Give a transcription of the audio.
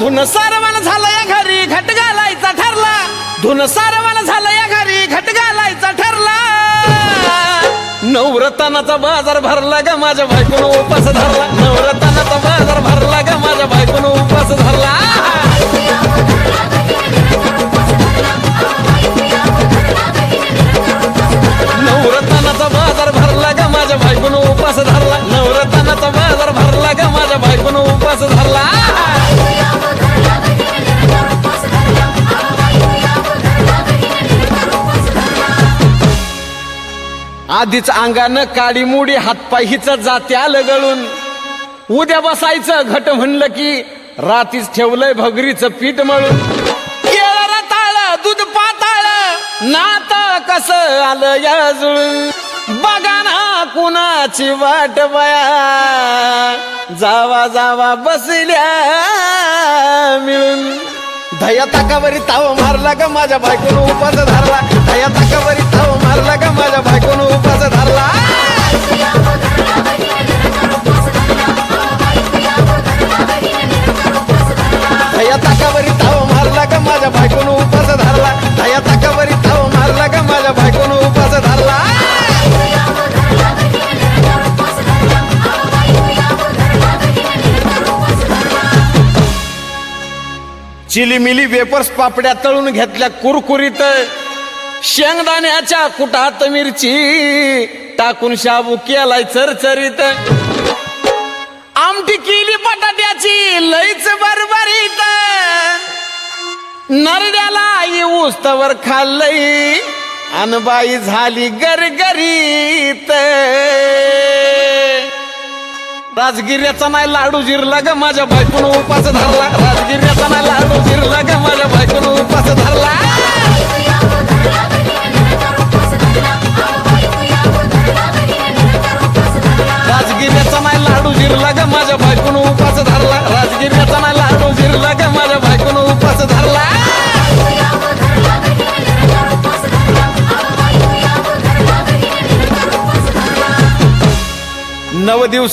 धुन सारवान झालं या घरी घट घालायचा ठरला. धुन सारवान झालं या घरी घट घालायचा ठरला. नवरतानाचा बाजार भरला ग माझ्या बायकोनं उपास धरला. नवरत्नाचा आधीच अंगानं काडीमोडी हातपाय हिच जात्या आलं गळून. उद्या बसायचं घट म्हणलं की रातीच ठेवलंय भगरीचं पीठ मळून. केळं रताळ दूध पाताळ नात कस आलं या जुळून. बघा ना कुणाची वाट बया. जावा जावा बसल्या मिळून. धया ताकावरी ताव मारला ग माझ्या बायकोनं उपास धरला. चिलीमिली वेपर्स पापड्या तळून घेतल्या कुरकुरीत. शेंगदाण्याच्या कुटात मिरची टाकून शाबू केलाय चरचरीत. आमटी केली बटाट्याची लईच बरबरीत. नरड्याला येऊस तवर खाल्लई अनबाई झाली गरगरीत. राजगिर्याचा नाही लाडू जिरला ग माझ्या बायकून उपास धरला. राजगिर्याचा नाही लाडू जिरला ग माझ्या बायकून उपास धरला. राजगिर्याचा नाही लाडू जिरला ग माझ्या बायकून उपास धरला. राजगिर्याचा नाही लाडू जिरला ग माझ्या बायकून उपास धरला. नव दिवस